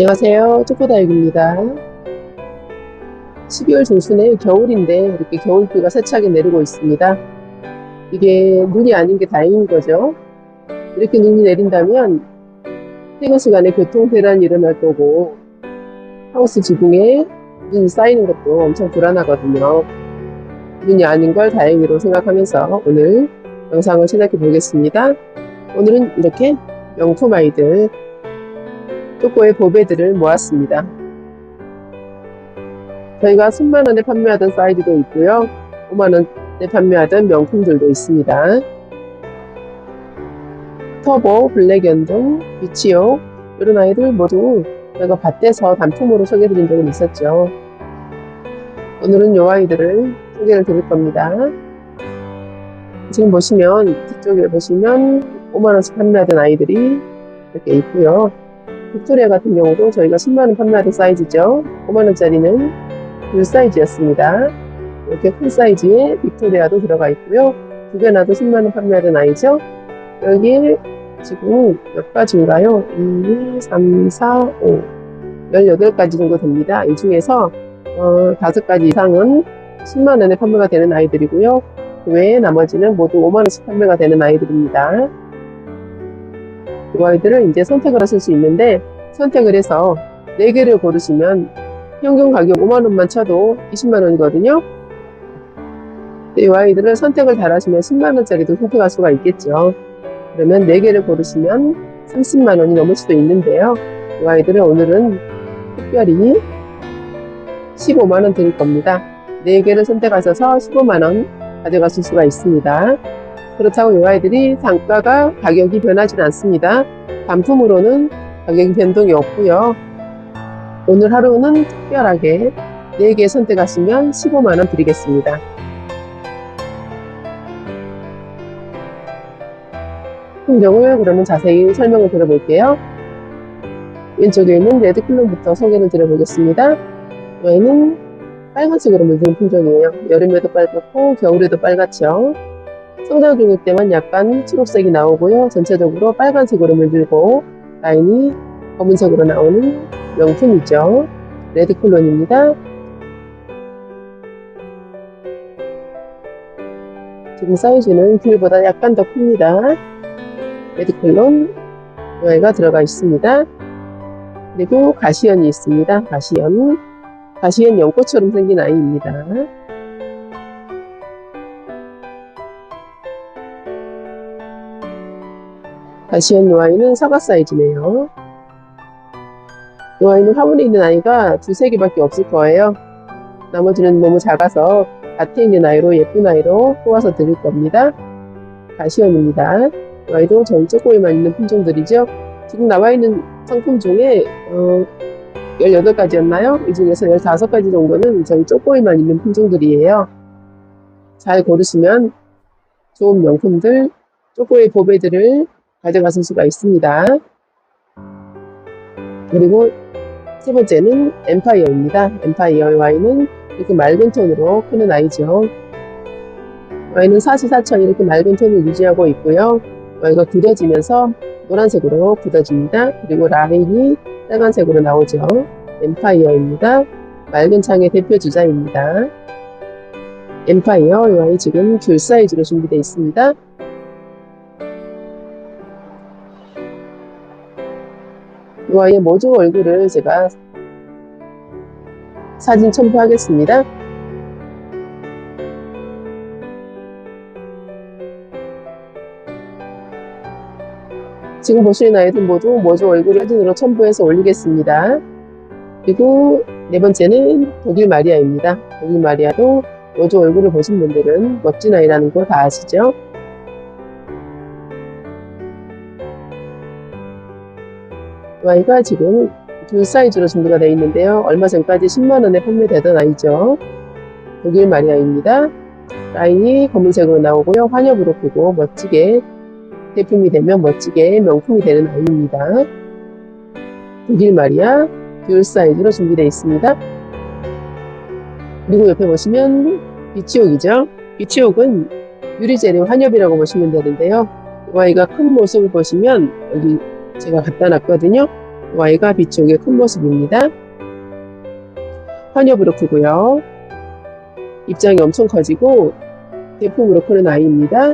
안녕하세요. 초코다육입니다. 12월 중순에 겨울인데 이렇게 겨울비가 세차게 내리고 있습니다. 이게 눈이 아닌 게 다행인 거죠. 이렇게 눈이 내린다면 퇴근 시간에 교통 대란이 일어날 거고 하우스 지붕에 눈이 쌓이는 것도 엄청 불안하거든요. 눈이 아닌 걸 다행히로 생각하면서 오늘 영상을 시작해 보겠습니다. 오늘은 이렇게 명품 아이들 쪼꼬의 보배들을 모았습니다. 저희가 10만원에 판매하던 사이즈도 있고요. 5만원에 판매하던 명품들도 있습니다. 터보, 블랙연동, 비치오 이런 아이들 모두 저희가 밭에서 단품으로 소개해드린 적은 있었죠. 오늘은 이 아이들을 소개를 드릴 겁니다. 지금 보시면 뒤쪽에 보시면 5만원씩 판매하던 아이들이 이렇게 있고요. 빅토리아 같은 경우도 저희가 10만원 판매하던 사이즈죠. 5만원짜리는 그 사이즈였습니다. 이렇게 큰 사이즈에 빅토리아도 들어가 있고요. 두 개나도 10만원 판매하던 아이죠. 여기에 지금 몇 가지인가요? 1, 2, 3, 4, 5, 18가지 정도 됩니다. 이 중에서 어, 5가지 이상은 10만원에 판매가 되는 아이들이고요. 그 외에 나머지는 모두 5만원씩 판매가 되는 아이들입니다. 이 아이들을 이제 선택을 하실 수 있는데 선택을 해서 4개를 고르시면 평균 가격 5만원만 쳐도 20만원이거든요. 이 아이들을 선택을 잘 하시면 10만원짜리도 선택할 수가 있겠죠. 그러면 4개를 고르시면 30만원이 넘을 수도 있는데요. 이 아이들을 오늘은 특별히 15만원 드릴 겁니다. 4개를 선택하셔서 15만원 가져가실 수가 있습니다. 그렇다고 이 아이들이 단가가 가격이 변하지 않습니다. 단품으로는 가격이 변동이 없고요. 오늘 하루는 특별하게 4개 선택하시면 15만원 드리겠습니다. 품종을 그러면 자세히 설명을 드려볼게요. 왼쪽에 있는 레드 클론부터 소개를 드려보겠습니다. 얘는 빨간색으로 물든 품종이에요. 여름에도 빨갛고 겨울에도 빨갛죠. 성장 중일 때만 약간 초록색이 나오고요. 전체적으로 빨간색으로 물들고 라인이 검은색으로 나오는 명품이죠. 레드콜론입니다. 지금 사이즈는 귤보다 약간 더 큽니다. 레드콜론 여기가 들어가 있습니다. 그리고 가시연이 있습니다. 가시연. 가시연 연꽃처럼 생긴 아이입니다. 가시연 요아이는 사과 사이즈네요. 요아이는 화분에 있는 아이가 두세 개밖에 없을 거예요. 나머지는 너무 작아서 밭에 있는 아이로 예쁜 아이로 뽑아서 드릴 겁니다. 가시연입니다. 요아이도 저희 쪼꼬에만 있는 품종들이죠. 지금 나와 있는 상품 중에 어, 18가지였나요? 이 중에서 15가지 정도는 저희 쪼꼬에만 있는 품종들이에요. 잘 고르시면 좋은 명품들, 쪼꼬의 보배들을 가져가실 수가 있습니다. 그리고 세 번째는 엠파이어입니다. 엠파이어 와인은 이렇게 맑은 톤으로 크는 아이죠. 와인은 사시사철 이렇게 맑은 톤을 유지하고 있고요. 와이가 굳어지면서 노란색으로 굳어집니다. 그리고 라인이 빨간색으로 나오죠. 엠파이어입니다. 맑은 창의 대표 주자입니다. 엠파이어 이 와인 지금 귤 사이즈로 준비되어 있습니다. 이 아이의 모조 얼굴을 제가 사진 첨부하겠습니다. 지금 보시는 아이들 모두 모조 얼굴을 사진으로 첨부해서 올리겠습니다. 그리고 네 번째는 독일 마리아입니다. 독일 마리아도 모조 얼굴을 보신 분들은 멋진 아이라는 거다 아시죠? 아이가 지금 두 사이즈로 준비가 되어 있는데요. 얼마 전까지 10만원에 판매되던 아이죠. 독일 마리아입니다. 라인이 검은색으로 나오고요. 환엽으로 크고 멋지게 제품이 되면 멋지게 명품이 되는 아이입니다. 독일 마리아 듀얼 사이즈로 준비되어 있습니다. 그리고 옆에 보시면 비치옥이죠. 비치옥은 유리재료 환엽이라고 보시면 되는데요. 이 아이가 큰 모습을 보시면 여기 제가 갖다 놨거든요. Y가 비쪽의 큰 모습입니다. 환엽으로 크고요. 입장이 엄청 커지고 대품으로 크는 아이입니다.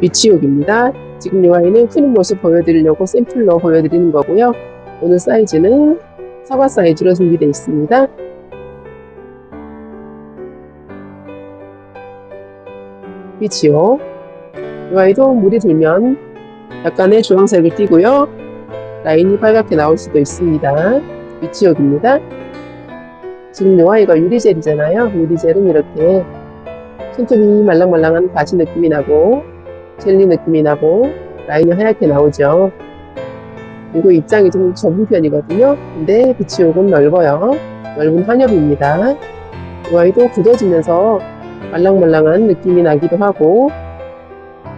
위치욕입니다. 지금 이 아이는 크는 모습 보여드리려고 샘플로 보여드리는 거고요. 오늘 사이즈는 사과 사이즈로 준비되어 있습니다. 위치욕 이 아이도 물이 들면 약간의 주황색을 띠고요. 라인이 빨갛게 나올 수도 있습니다. 위치욕입니다. 지금 이 아이가 유리젤이잖아요. 유리젤은 이렇게 손톱이 말랑말랑한 바지 느낌이 나고 젤리 느낌이 나고 라인이 하얗게 나오죠. 그리고 입장이 좀 좁은 편이거든요. 근데 비치욕은 넓어요. 넓은 환엽입니다. 이 아이도 굳어지면서 말랑말랑한 느낌이 나기도 하고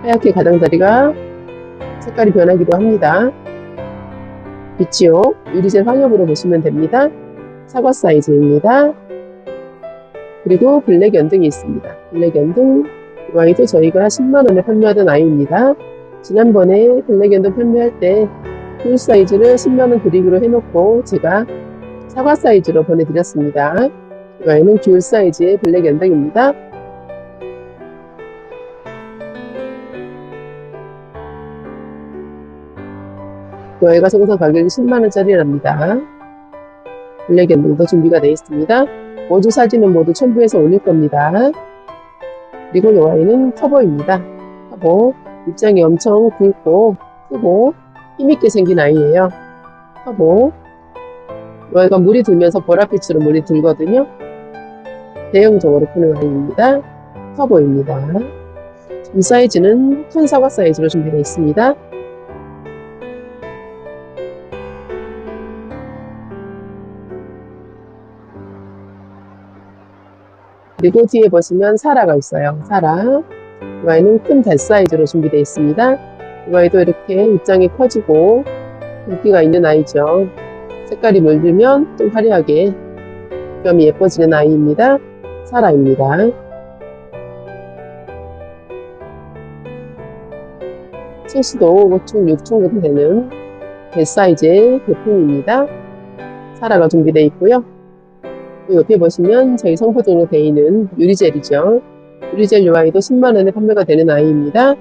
하얗게 가장자리가 색깔이 변하기도 합니다. 비치욕 유리젤 환엽으로 보시면 됩니다. 사과 사이즈입니다. 그리고 블랙 연등이 있습니다. 블랙 연등 이 아이도 저희가 10만원에 판매하던 아이입니다. 지난번에 블랙 연등 판매할 때풀 사이즈를 10만원 드리기로 해놓고 제가 사과 사이즈로 보내드렸습니다. 이 아이는 귤 사이즈의 블랙 연등입니다. 이 아이가 정상 가격이 10만원짜리랍니다. 블랙 연등도 준비가 되어 있습니다. 모두 사진은 모두 첨부해서 올릴 겁니다. 그리고 이 아이는 터보입니다. 터보 입장이 엄청 굵고 크고 힘있게 생긴 아이예요. 터보 이 아이가 물이 들면서 보랏빛으로 물이 들거든요. 대형적으로 크는 아이입니다. 터보입니다. 이 사이즈는 큰 사과 사이즈로 준비되어 있습니다. 그리고 뒤에 보시면 사라가 있어요. 사라. 이 아이는 큰 대 사이즈로 준비되어 있습니다. 이 아이도 이렇게 입장이 커지고 인기가 있는 아이죠. 색깔이 물들면 좀 화려하게 점이 예뻐지는 아이입니다. 사라입니다. 채수도 5층, 6층 정도 되는 대 사이즈의 제품입니다. 사라가 준비되어 있고요. 그 옆에 보시면 저희 성포동으로 되어 있는 유리젤이죠. 유리젤 요 아이도 10만원에 판매가 되는 아이입니다.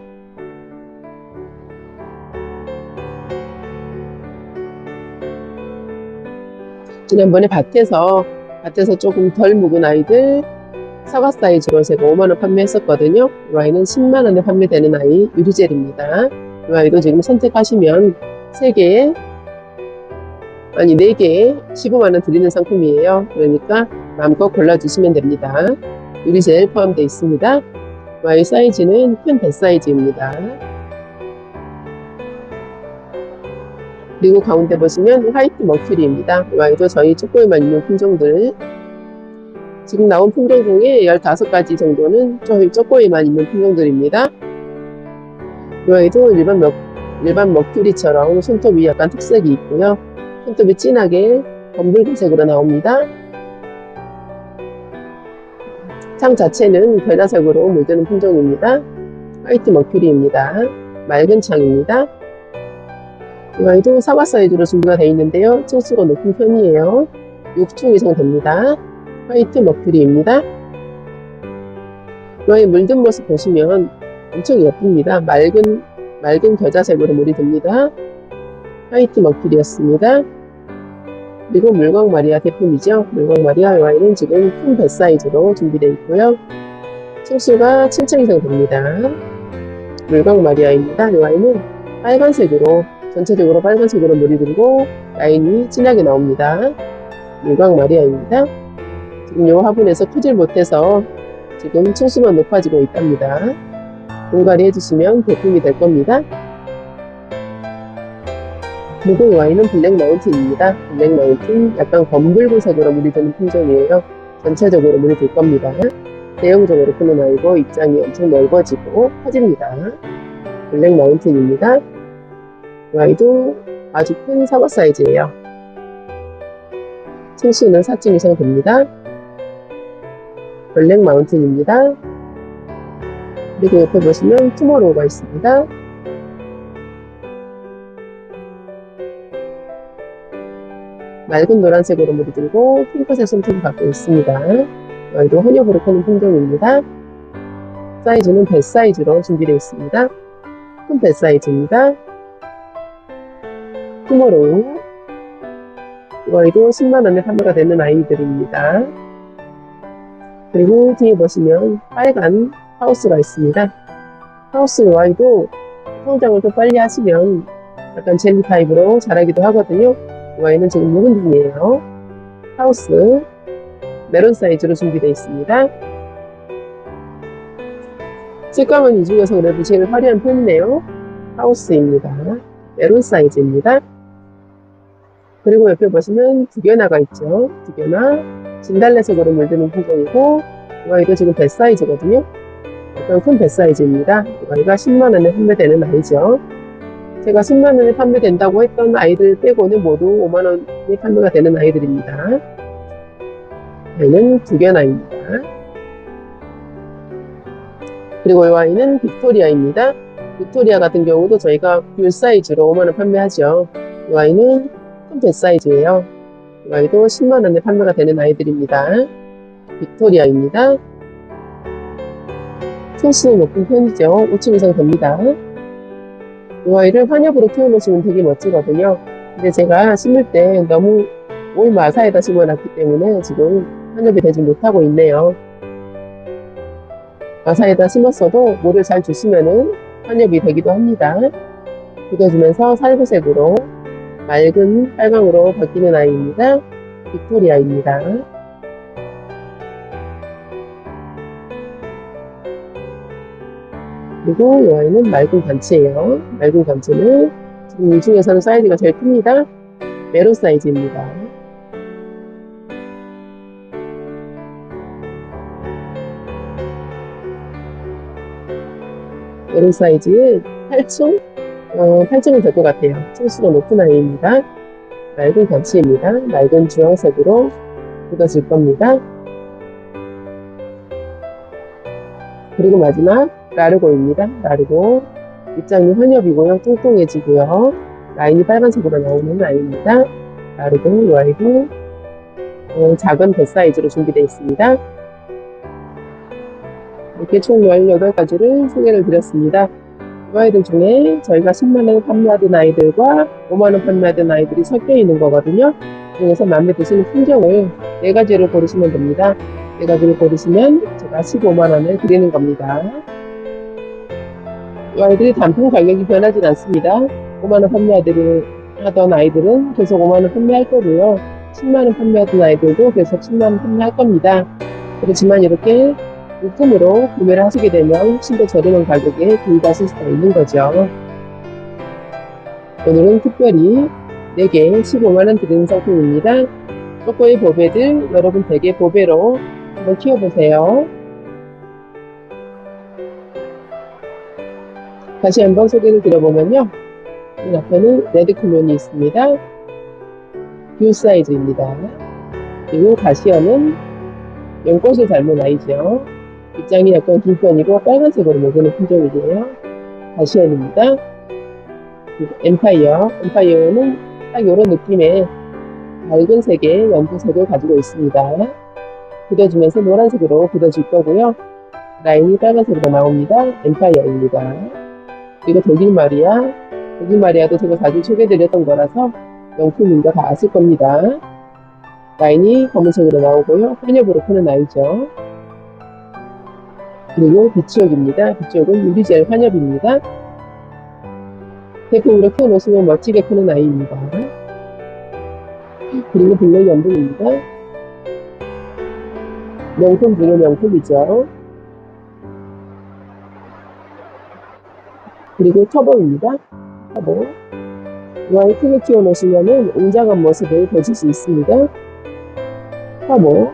지난번에 밭에서 밭에서 조금 덜 묵은 아이들 사과 사이즈로 제가 5만원 판매했었거든요. 이 아이는 10만원에 판매되는 아이 유리젤입니다. 이 아이도 지금 선택하시면 3개에 아니 4개에 15만원 드리는 상품이에요. 그러니까 마음껏 골라주시면 됩니다. 유리젤 포함되어 있습니다. Y 사이즈는 큰 배 사이즈입니다. 그리고 가운데 보시면 화이트 머큐리입니다. Y도 저희 초코에만 있는 품종들 지금 나온 품종 중에 15가지 정도는 저희 초코에만 있는 품종들입니다. Y도 일반 먹, 일반 머큐리처럼 손톱이 약간 특색이 있고요. 손톱이 진하게 검붉은색으로 나옵니다. 창 자체는 별다색으로 물드는 품종입니다. 화이트 머큐리입니다. 맑은 창입니다. 이 아이도 사과 사이즈로 준비가 되어 있는데요. 층수가 높은 편이에요. 6층 이상 됩니다. 화이트 머큐리입니다. 이 아이 물든 모습 보시면 엄청 예쁩니다. 맑은, 맑은 겨자색으로 물이 듭니다. 화이트 머큐리였습니다. 그리고 물광 마리아 제품이죠. 물광 마리아 이 아이는 지금 큰 배 사이즈로 준비되어 있고요. 층수가 7층 이상 됩니다. 물광 마리아입니다. 이 아이는 빨간색으로 전체적으로 빨간색으로 물이 들고 라인이 진하게 나옵니다. 물광 마리아입니다. 지금 이 화분에서 크질 못해서 지금 층수만 높아지고 있답니다. 분갈이 해주시면 제품이 될 겁니다. 그리고 이 와인은 블랙 마운틴입니다. 블랙 마운틴 약간 검붉은색으로 물이 드는 품종이에요. 전체적으로 물이 들 겁니다. 대형적으로 크는 아이고 입장이 엄청 넓어지고 커집니다. 블랙 마운틴입니다. 이 아이도 아주 큰 사과 사이즈예요. 층수는 4층 이상 됩니다. 블랙 마운틴입니다. 그리고 옆에 보시면 투모로우가 있습니다. 맑은 노란색으로 물들고 핑크색 손톱을 갖고 있습니다. 여기도 크는 품종입니다. 사이즈는 배 사이즈로 준비되어 있습니다. 큰 배 사이즈입니다. 투모로우 이 아이도 10만원에 판매가 되는 아이들입니다. 그리고 뒤에 보시면 빨간 하우스가 있습니다. 하우스 이 아이도 성장을 좀 빨리 하시면 약간 젤리 타입으로 자라기도 하거든요. 이 아이는 지금 묵은 중이에요. 하우스 메론 사이즈로 준비되어 있습니다. 색감은 이 중에서 그래도 제일 화려한 편이네요. 하우스입니다. 메론 사이즈입니다. 그리고 옆에 보시면 두개나가 있죠. 두개나 진달래색으로 물드는 품종이고 이 아이도 지금 배 사이즈거든요. 약간 큰 배 사이즈입니다. 이 아이가 10만원에 판매되는 아이죠. 제가 10만 원에 판매된다고 했던 아이들 빼고는 모두 5만원에 판매가 되는 아이들입니다. 얘는 두 개나입니다. 그리고 이 아이는 빅토리아입니다. 빅토리아 같은 경우도 저희가 귤 사이즈로 5만 원 판매하죠. 이 아이는 큰배 사이즈예요. 이 아이도 10만 원에 판매가 되는 아이들입니다. 빅토리아입니다. 센스는 높은 편이죠. 5층 이상 됩니다. 이 아이를 환엽으로 키워놓으시면 되게 멋지거든요. 근데 제가 심을 때 너무 올 마사에다 심어놨기 때문에 지금 환엽이 되지 못하고 있네요. 마사에다 심었어도 물을 잘 주시면은 환엽이 되기도 합니다. 굳어주면서 살구색으로 맑은 빨강으로 바뀌는 아이입니다. 빅토리아입니다. 그리고 이 아이는 맑은 단체예요. 맑은 단체는 지금 이 중에서는 사이즈가 제일 큽니다. 메론 사이즈입니다. 메론 사이즈 8층? 어, 8층은 될 것 같아요. 층수가 높은 아이입니다. 맑은 단체입니다. 맑은 주황색으로 굳어질 겁니다. 그리고 마지막 라르고입니다. 라르고 입장이 환엽이고요. 뚱뚱해지고요. 라인이 빨간색으로 나오는 아이입니다. 라르고 이 아이도 어, 작은 배 사이즈로 준비되어 있습니다. 이렇게 총 18가지를 소개를 드렸습니다. 이 아이들 중에 저희가 10만원 판매하던 아이들과 5만원 판매하던 아이들이 섞여 있는 거거든요. 그 중에서 마음에 드시는 품종을 4가지를 고르시면 됩니다. 4가지를 고르시면 제가 15만원을 드리는 겁니다. 이 아이들이 단품 가격이 변하진 않습니다. 5만원 판매하던 아이들은 계속 5만원 판매할 거고요. 10만원 판매하던 아이들도 계속 10만원 판매할 겁니다. 그렇지만 이렇게 물품으로 구매를 하시게 되면 훨씬 더 저렴한 가격에 구입하실 수가 있는 거죠. 오늘은 특별히 4개 15만원 드리는 상품입니다. 쪼꼬의 보배들 여러분 댁에 보배로 한번 키워보세요. 다시 한번 소개를 드려보면요. 이 앞에는 레드 클론이 있습니다. 뷰 사이즈입니다. 그리고 가시어는 연꽃을 닮은 아이죠. 입장이 약간 긴 편이고 빨간색으로 먹이는 품종이에요. 가시언입니다. 엠파이어. 엠파이어는 딱 이런 느낌의 밝은 색의 연두색을 가지고 있습니다. 굳어주면서 노란색으로 굳어질 거고요. 라인이 빨간색으로 나옵니다. 엠파이어입니다. 그리고 독일 마리아. 독일 마리아도 제가 자주 소개드렸던 거라서 명품인 거 다 아실 겁니다. 라인이 검은색으로 나오고요. 환엽으로 크는 아이죠. 그리고 비치옥입니다. 비치옥은 유리젤 환엽입니다. 대품으로 키워놓으시면 멋지게 크는 아이입니다. 그리고 블랙 연분입니다. 명품 중의 명품이죠. 그리고 터보입니다. 터보. 이 아이 크게 키워 놓으시면 웅장한 모습을 보실 수 있습니다. 터보.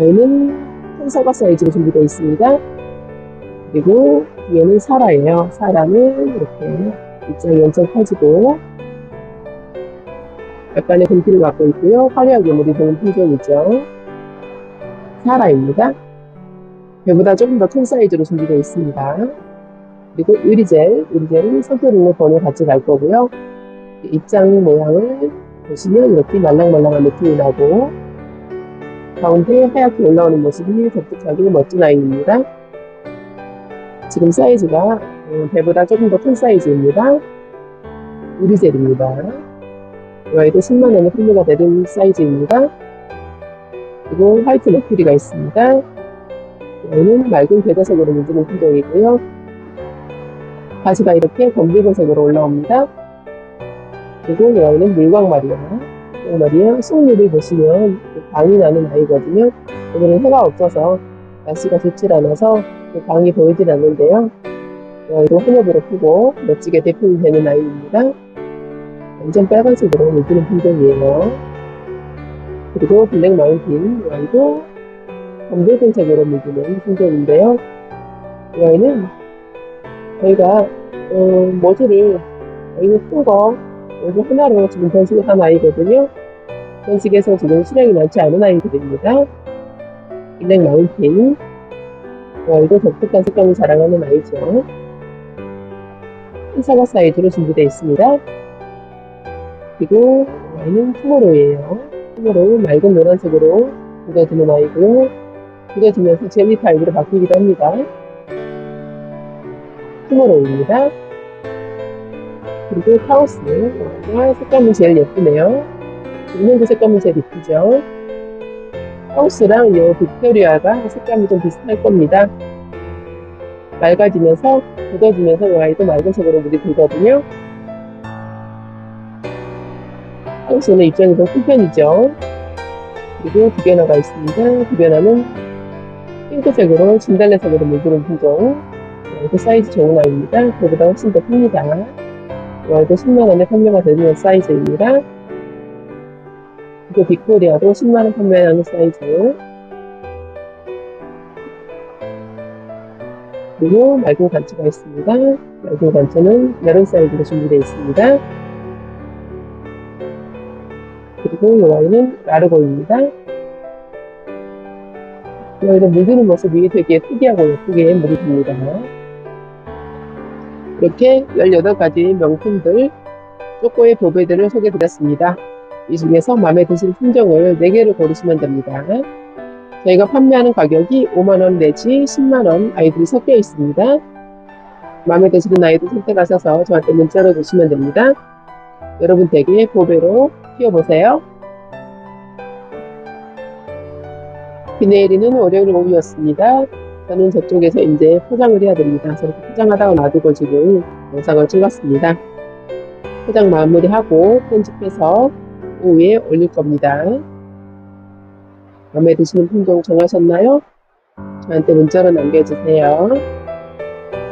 아이는 큰 사과 사이즈로 준비되어 있습니다. 그리고 뒤에는 사라예요. 사라는 이렇게 입장이 엄청 커지고 약간의 분필을 갖고 있고요. 화려하게 물이 도는 품종이죠. 사라입니다. 배보다 조금 더 큰 사이즈로 준비되어 있습니다. 그리고 유리젤, 유리젤은 선크림을 번호 같이 갈 거고요. 입장 모양을 보시면 이렇게 말랑말랑한 느낌이 나고 가운데 하얗게 올라오는 모습이 독특하고 멋진 아이입니다. 지금 사이즈가 어, 배보다 조금 더 큰 사이즈입니다. 우리젤입니다. 이 아이도 10만원의 판매가 되는 사이즈입니다. 그리고 화이트 머큐리가 있습니다. 이 아이는 맑은 배다색으로 물드는 품종이고요. 가시가 이렇게 검붉은색으로 올라옵니다. 그리고 이 아이는 물광마리아. 물광마리아 속잎을 보시면 광이 나는 아이거든요. 오늘은 해가 없어서 날씨가 좋질 않아서 그 광이 보이질 않는데요. 이 아이도 혼엽으로 크고 멋지게 대표이 되는 아이입니다. 완전 빨간색으로 물드는 품종이에요. 그리고 블랙 마운틴 이 아이도 검붉은색으로 물드는 품종인데요. 이 아이는 저희가 어, 모주를 아이는 큰거 모주 하나로 지금 번식을 한 아이거든요. 번식에서 지금 수량이 많지 않은 아이들입니다. 블랙 마운틴 이 아이도 독특한 색감을 자랑하는 아이죠. 흰사과 사이즈로 준비되어 있습니다. 그리고 이 아이는 투모로우예요. 투모로우 맑은 노란색으로 묻어지는 아이고요. 젤리 타입으로 바뀌기도 합니다. 투모로우입니다. 그리고 타우스. 와, 색감은 제일 예쁘네요. 그 색감은 제일 이쁘죠. 하우스랑 이 빅토리아가 색감이 좀 비슷할 겁니다. 맑아지면서 굳어지면서 이 아이도 맑은색으로 물이 들거든요. 하우스는 입장이 더큰 편이죠. 그리고 두개나가 있습니다. 두개나는 핑크색으로 진달래색으로 물드는 품종. 이거 사이즈 좋은 아이입니다. 그보다 훨씬 더 큽니다. 이거 10만원에 판매가 되는 사이즈입니다. 그리고 빅토리아도 10만원 판매하는 사이즈. 그리고 맑은 간츠가 있습니다. 맑은 간츠는 여름 사이즈로 준비되어 있습니다. 그리고 이 아이는 라르고입니다. 이 아이는 물드는 모습이 되게 특이하고 예쁘게 물이 듭니다. 이렇게 18가지 명품들, 쪼꼬의 보배들을 소개드렸습니다. 이 중에서 마음에 드신 품종을 4개를 고르시면 됩니다. 저희가 판매하는 가격이 5만원 내지 10만원 아이들이 섞여 있습니다. 마음에 드시는 아이들 선택하셔서 저한테 문자로 주시면 됩니다. 여러분 댁에 보배로 키워보세요. 비 내리는 월요일 오후였습니다. 저는 저쪽에서 이제 포장을 해야 됩니다. 저렇게 포장하다가 놔두고 지금 영상을 찍었습니다. 포장 마무리하고 편집해서 오후에 올릴 겁니다. 마음에 드시는 품종 정하셨나요? 저한테 문자로 남겨주세요.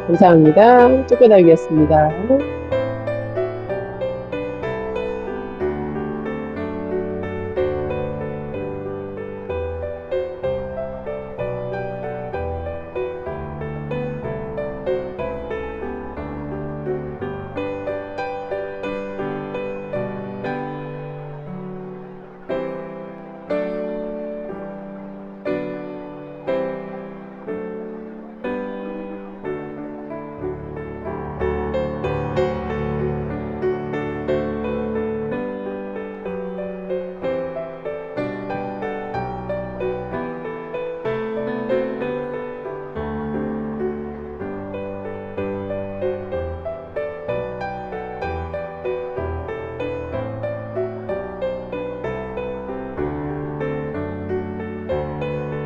감사합니다. 쪼꼬다육이었습니다.